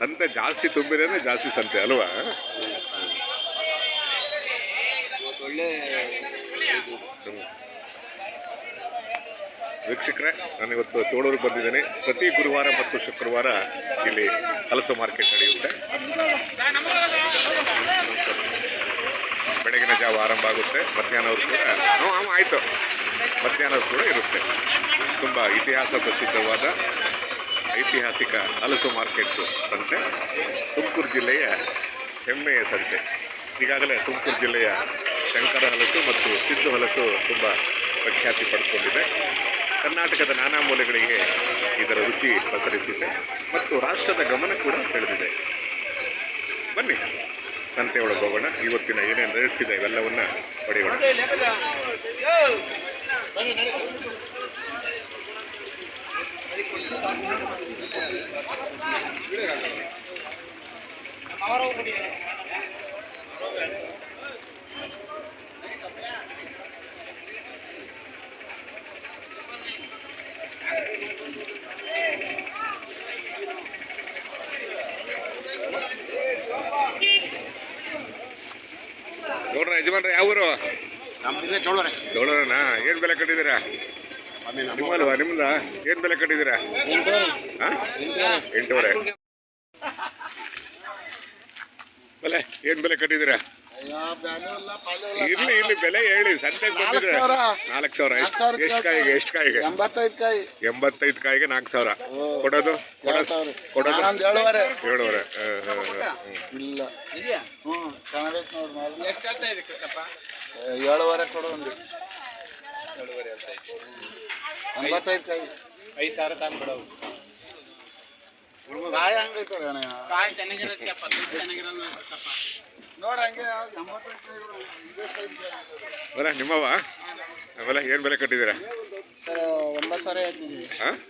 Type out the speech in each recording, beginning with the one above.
ಸಂತೆ ಜಾಸ್ತಿ ತುಂಬಿದ್ರೆ ಜಾಸ್ತಿ ಸಂತೆ ಅಲ್ವಾ? ವೀಕ್ಷಕರೇ ನಾನಿವತ್ತು ಚೋಳೂರಿಗೆ ಬಂದಿದ್ದೇನೆ. ಪ್ರತಿ ಗುರುವಾರ ಮತ್ತು ಶುಕ್ರವಾರ ಇಲ್ಲಿ ಹಲಸು ಮಾರ್ಕೆಟ್ ನಡೆಯುತ್ತೆ. ಬೆಳಗಿನ ಜಾವ ಆರಂಭ ಆಗುತ್ತೆ. ಮಧ್ಯಾಹ್ನವ್ರು ಕೂಡ ಹ್ಞೂ ಆಯಿತು. ಮಧ್ಯಾಹ್ನವ್ರು ಕೂಡ ಇರುತ್ತೆ. ತುಂಬ ಇತಿಹಾಸ ಪ್ರಸಿದ್ಧವಾದ ಐತಿಹಾಸಿಕ ಹಲಸು ಮಾರ್ಕೆಟ್ ಸಂತೆ, ತುಮಕೂರು ಜಿಲ್ಲೆಯ ಹೆಮ್ಮೆಯ ಸಂತೆ. ಈಗಾಗಲೇ ತುಮಕೂರು ಜಿಲ್ಲೆಯ ಶಂಕರ ಹಲಸು ಮತ್ತು ಸಿದ್ದು ಹಲಸು ತುಂಬ ಪ್ರಖ್ಯಾತಿ ಪಡ್ಕೊಂಡಿದೆ. ಕರ್ನಾಟಕದ ನಾನಾ ಮೂಲೆಗಳಿಗೆ ಇದರ ರುಚಿ ಪಸರಿಸಿದೆ ಮತ್ತು ರಾಷ್ಟ್ರದ ಗಮನ ಕೂಡ ಸೆಳೆದಿದೆ. ಬನ್ನಿ, ಸಂತೆಯೊಳಗೆ ಹೋಗೋಣ. ಇವತ್ತಿನ ಏನೇನು ಇದೆ ಇವೆಲ್ಲವನ್ನ ಪಡೆಯೋಣ. ನೋಡ್ರ ಯಜಮಾನ್ರ ಯಾವ ಊರು? ನಮ್ದಿದೆ ಚೋಳರೆ. ಚೋಳರನ? ಏನ್ ಬೆಲೆ ಕಟ್ಟಿದ್ದೀರಾ? ನಿಮ್ಮಲ್ವಾ ನಿಮ್ದ? ಏನ್ ಬೆಲೆ ಕಟ್ಟಿದ್ದೀರಾ? ಹಾ? ಎಂಟೂವರೆ. ಬೆಲೆ ಏನ್ ಬೆಲೆ ಕಟ್ಟಿದ್ದೀರಾ? ಇರ್ಲಿ ಇರ್ಲಿ ಬೆಲೆ ಹೇಳಿ ಸಂತೆಗೆ ಬಂದಿದ್ರೆ. ನಾಲ್ಕು ಸಾವಿರ ಎಷ್ಟು ಎಷ್ಟು ಕಾಯಿಗೆ ಎಷ್ಟು ಕಾಯಿಗೆ? ಎಂಬತ್ತೈದು ಕಾಯಿ. ಎಂಬತ್ತೈದು ಕಾಯಿಗೆ ನಾಲ್ಕು ಸಾವಿರ. ಕೊಡೋದು? ಕೊಡೋದು? ಏಳುವರೆ. ಇಲ್ಲ. ಏಳುವರೆ ಕೊಡು ಒಂದು. ಎಂಬತ್ತೈದು ಕಾಯಿ. ಐದು ಸಾವಿರ ತಗೊಂಡ್ಬಿಡವು ಕಾಯಿ ಹಂಗೈತೆ ಅಣ್ಣ? ಕಾಯಿ ಚೆನ್ನಾಗಿರೋದಕ್ಕೆಪ್ಪ ದುಡ್ಡು ಚೆನ್ನಾಗಿರೋದು ಕೃಷ್ಣಪ್ಪ ನೋಡಿ ಹಂಗೆ ಎಂಬತ್ತೈದು ಕಾಯಿ ಇದೇ ಸೈಜ್ ಬರ ನಿಮ್ಮವ ಆಮೇಲೆ ಏನ್ ಬೆಲೆ ಕಟ್ಟಿದ್ದೀರಾ? ಸರ್ ಒಂಬತ್ತು ಸಾವಿರ ಹೇಳ್ತಿದ್ದೀವಿ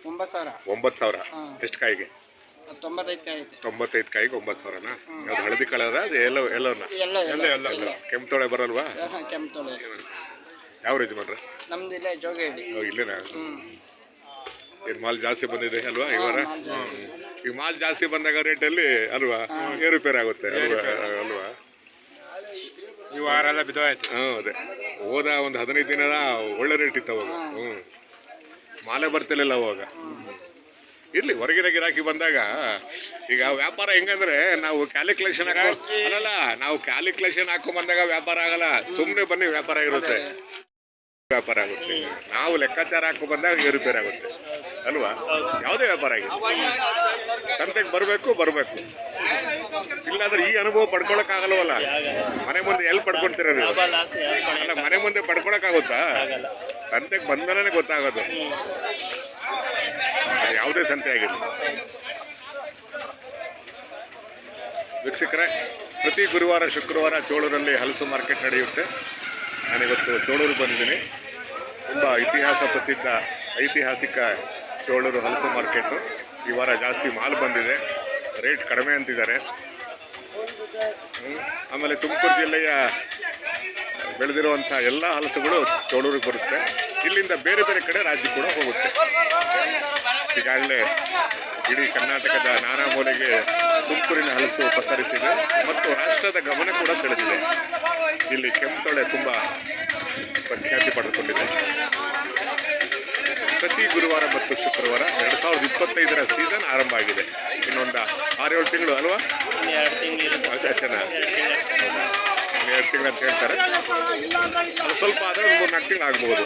ಒಂಬತ್ತು ಸಾವಿರ. ಒಂಬತ್ತು ಸಾವಿರ? ಎಷ್ಟು ಕಾಯಿಗೆ? ತೊಂಬತ್ತೈದು ಕಾಯಿ ತೊಂಬತ್ತೈದು ಕಾಯಿಗೆ ಒಂಬತ್ತು ಸಾವಿರನಾ? ಯಾವ್ದು ಹಳದಿ ಕಲರ ಅದು ಎಲ್ಲೋ ಎಲ್ಲೋನ ಎಲ್ಲ ಎಲ್ಲ ಎಲ್ಲ ಕೆಂಪು ತೊಳೆ ಬರಲ್ವಾ? ಕೆಂಪು ತೊಳೆ. ಯಾವ ಮಾಡ್ರ ನಮ್ದು ಇಲ್ಲೇ ಜೋಗ ಓ, ಇಲ್ಲೇನಾ? ಹ್ಞೂ ಏನ್ ಮಾಲ್ ಜಾಸ್ತಿ ಬಂದಿದೆ ಅಲ್ವಾ ಈ ವಾರ. ಈ ಮಾಲ್ ಜಾಸ್ತಿ ಬಂದಾಗ ರೇಟಲ್ಲಿ ಅಲ್ವಾ? ಏರುಪೇರು ಆಗುತ್ತೆ ಅಲ್ವಾ? ಅಲ್ವಾ? ಈ ವಾರ ಎಲ್ಲ ಬಿದ್ದೋಯ್ತು. ಅದೇ. ಹೋದ ಒಂದು ಹದಿನೈದು ದಿನ ಒಳ್ಳೆ ರೇಟ್ ಇತ್ತು ಅವಾಗ. ಹ್ಮ್. ಮಾಲೆ ಬರ್ತಿರ್ಲಿಲ್ಲ ಅವಾಗ. ಇರ್ಲಿ ಹೊರಗಿನ ಗಿರಾಕಿ ಬಂದಾಗ ಈಗ ವ್ಯಾಪಾರ ಹೆಂಗಂದ್ರೆ ನಾವು ಕ್ಯಾಲ್ಕುಲೇಷನ್ ಹಾಕೋ ಅಲ್ಲಲ್ಲ ನಾವು ಕ್ಯಾಲ್ಕುಲೇಷನ್ ಹಾಕೊಂಡ್ ಬಂದಾಗ ವ್ಯಾಪಾರ ಆಗಲ್ಲ. ಸುಮ್ಮನೆ ಬನ್ನಿ ವ್ಯಾಪಾರ ಇರುತ್ತೆ. ವ್ಯಾಪಾರ ಆಗುತ್ತೆ. ನಾವು ಲೆಕ್ಕಾಚಾರ ಹಾಕೋ ಬಂದಾಗ ಏರುಪೇರು ಆಗುತ್ತೆ. ಅಲ್ವಾ? ಯಾವುದೇ ವ್ಯಾಪಾರ ಆಗಿದೆ ಸಂತೆಗೆ ಬರಬೇಕು ಬರಬೇಕು. ಇಲ್ಲಾಂದ್ರೆ ಈ ಅನುಭವ ಪಡ್ಕೊಳಕ್ ಆಗಲ್ವಲ್ಲ ಮನೆ ಮುಂದೆ ಎಲ್ಲಿ ಪಡ್ಕೊಳ್ತೀರ ನೀವು? ಮನೆ ಮುಂದೆ ಪಡ್ಕೊಳಕ್ ಆಗುತ್ತಾ ಸಂತೆಗೆ ಬಂದನೇ ಗೊತ್ತಾಗೋದು. ಯಾವುದೇ ಸಂತೆ ಆಗಿದೆ ವೀಕ್ಷಕರೇ, ಪ್ರತಿ ಗುರುವಾರ, ಶುಕ್ರವಾರ ಚೋಳೂರಲ್ಲಿ ಹಲಸು ಮಾರ್ಕೆಟ್ ನಡೆಯುತ್ತೆ. ನಾನಿವತ್ತು ಚೋಳೂರು ಬಂದಿದ್ದೀನಿ. ತುಂಬ ಇತಿಹಾಸ ಪ್ರಸಿದ್ಧ ಐತಿಹಾಸಿಕ ಚೋಳೂರು ಹಲಸು ಮಾರ್ಕೆಟು ಈ ವಾರ ಜಾಸ್ತಿ ಮಾಲ್ ಬಂದಿದೆ. ರೇಟ್ ಕಡಿಮೆ ಅಂತಿದ್ದಾರೆ. ಆಮೇಲೆ ತುಮಕೂರು ಜಿಲ್ಲೆಯ ಬೆಳೆದಿರುವಂಥ ಎಲ್ಲ ಹಲಸುಗಳು ಚೋಳೂರಿಗೆ ಬರುತ್ತೆ. ಇಲ್ಲಿಂದ ಬೇರೆ ಬೇರೆ ಕಡೆ ರಾಜ್ಯ ಕೂಡ ಹೋಗುತ್ತೆ. ಈಗಾಗಲೇ ಇಡೀ ಕರ್ನಾಟಕದ ನಾನಾ ಮೂಲೆಗೆ ತುಮಕೂರಿನ ಹಲಸು ಪಸರಿಸಿದೆ. ಮತ್ತು ರಾಷ್ಟ್ರದ ಗಮನ ಕೂಡ ಸೆಳೆದಿದೆ. ಇಲ್ಲಿ ಕೆಂಪೊಳೆ ತುಂಬ ಪ್ರಖ್ಯಾತಿ ಪಡೆದುಕೊಂಡಿದೆ. ಪ್ರತಿ ಗುರುವಾರ ಮತ್ತು ಶುಕ್ರವಾರ ಎರಡು ಸಾವಿರದ ಇಪ್ಪತ್ತೈದರ ಸೀಸನ್ ಆರಂಭ ಆಗಿದೆ. ಇನ್ನೊಂದು ಆರೇಳು ತಿಂಗಳು ಅಲ್ವಾ? ಎರಡು ತಿಂಗಳು ಅಂತ ಹೇಳ್ತಾರೆ. ಸ್ವಲ್ಪ ಆದರೆ ಒಂದು ಮೂರು ನಾಲ್ಕು ತಿಂಗಳು ಆಗ್ಬೋದು.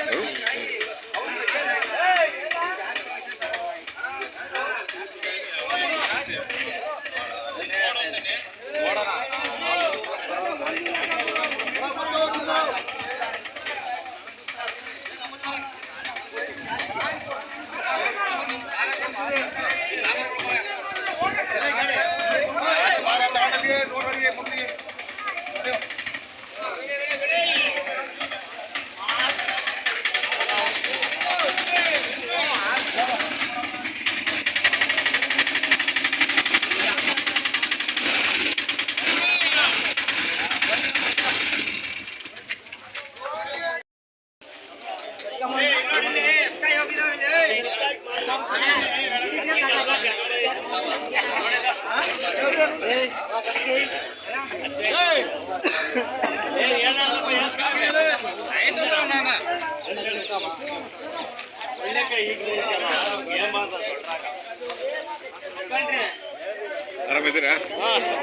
ಆರಾಮಿದ್ದೀರಾ?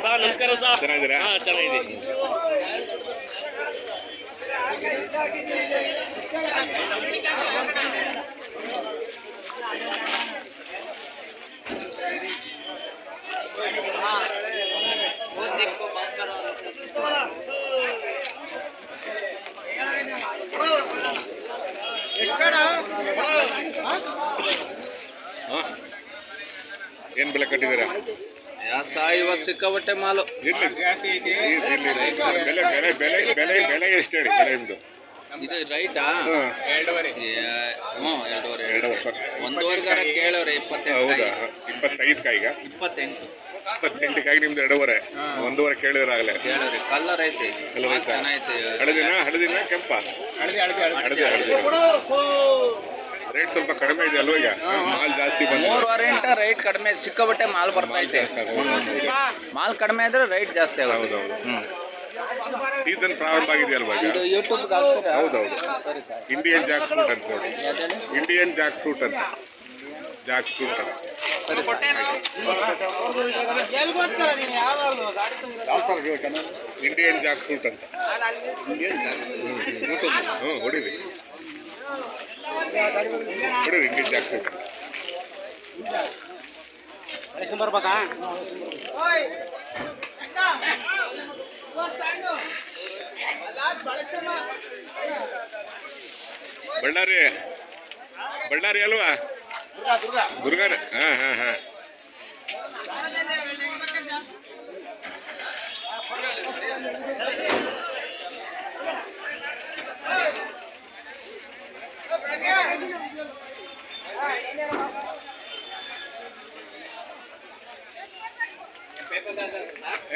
ಸರ್ ನಮಸ್ಕಾರ ಸರ್. ಚೆನ್ನಾಗಿದ್ದೀರಾ? ಹಾಂ ಚೆನ್ನಾಗಿದೆ ಹಾಂ ಏನು ಬೆಲೆ ಕಟ್ಟಿದ್ದೀರಾ? ಸಾಯುವ ಇವತ್ತು ಸಿಕ್ಕಾಬಟ್ಟೆ ಮಾಲು. ಇರ್ಲಿ. ಇರ್ಲಿ, ಇರ್ಲಿ. ಬೆಲೆ ಬೆಲೆ ಬೆಲೆ ಬೆಲೆ ಬೆಲೆ ಎಷ್ಟು ಹೇಳಿ ಬೆಲೆ ಇದು ರೈಟಾ? ಎರಡೂವರೆ. ಹ್ಞೂ ಎರಡೂವರೆ ಎರಡೂವರೆ. ಒಂದೂವರೆಗಾರ ಕೇಳವ್ರೆ ಇಪ್ಪತ್ತೆಂಟು ಹೌದಾ? ಇಪ್ಪತ್ತೈದು ಕಾಯಿಗ ಇಪ್ಪತ್ತೆಂಟು. ಇಪ್ಪತ್ತೆಂಟು ಕಾಯಿಗೆ ನಿಮ್ದು ಎರಡೂವರೆ. ಒಂದೂವರೆ ಕೇಳಿದ್ರಾಗಲೇ. ಕೇಳವ್ರಿ ಕಲ್ಲರ್ ಐತಿ. Colour ಐತಾ? ಚೆನ್ನಾಗೈತಿ. ಹಳದಿನ ಹಳದಿನ ಕೆಂಪ? ಹಳದಿ ಹಳದಿ ಹಳದಿ. ಹಳದಿ ರೇಟ್ ಸ್ವಲ್ಪ ಕಡಿಮೆ ಇದೆ ಅಲ್ವಾ ಈಗ ಮಾಲ್ ಜಾಸ್ತಿ ಬಂದಿದೆ. ಮೂರು ವಾರೆಂಟ ರೈಟ್ ಕಡಿಮೆ ಸಿಕ್ಕಾಬಟ್ಟೆ ಮಾಲ್ ಬರ್ತಾ ಐತೆ ಮಾಲ್ ಕಡಿಮೆ ಆದ್ರೆ ರೈಟ್ ಜಾಸ್ತಿ ಆಗುತ್ತೆ. ಹೌದೌದು ಹ್ಮ್. ಸೀಸನ್ ಪ್ರಾರಂಭ ಆಗಿದೆಯಲ್ವಾ ಈಗ? ಇದು ಯೂಟ್ಯೂಬ್ಗೆ ಹಾಕ್ತೀರಾ? ಹೌದು ಸರಿ ಸರ್. ಇಂಡಿಯನ್ ಜಾಕ್ ಫ್ರೂಟ್ ಅಂತ ನೋಡಿ. ಯಾವ್ದೇಳಿ? ಇಂಡಿಯನ್ ಜಾಕ್ ಫ್ರೂಟ್ ಅಂತ. ಜಾಕ್ ಫ್ರೂಟ್ ಅಂತ. ಸರಿ ಇಂಡಿಯನ್ ಜಾಕ್ ಫ್ರೂಟ್ ಅಂತ. ಹ್ಞೂ ಹೊಡಿರಿ ಬಳ್ಳಾರಿ ಬಳ್ಳಾರಿ ಅಲ್ವಾ? ಗುರುಗಾರ ಹಾ ಹಾ ಹಾಂ.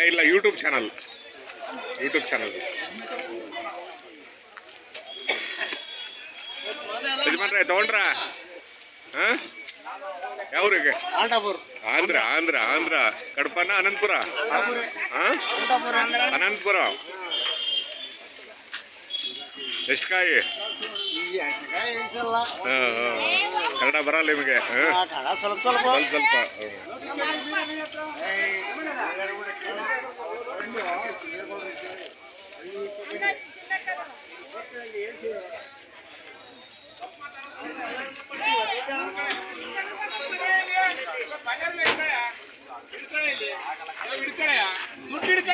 ಇಲ್ಲ ಯೂಟ್ಯೂಬ್ ಚಾನಲ್ ಯೂಟ್ಯೂಬ್ ಚಾನಲ್ ಯಜಮಾನ್ರೆ ತಗೊಂಡ್ರ? ಹಾಂ? ಯಾವ್ರಿಗೆ? ಆಂಧ್ರ ಆಂಧ್ರ ಆಂಧ್ರ. ಕಡಪನ ಅನಂತಪುರ? ಹಾಂ? ಅನಂತಪುರ. ಎಷ್ಟು ಕಾಯಿ? ಕನ್ನಡ ಬರಲ್ಲ ನಿಮಗೆ ಸ್ವಲ್ಪ ಸ್ವಲ್ಪ. ಸ್ವಲ್ಪ ಸ್ವಲ್ಪ ಹ್ಮ್.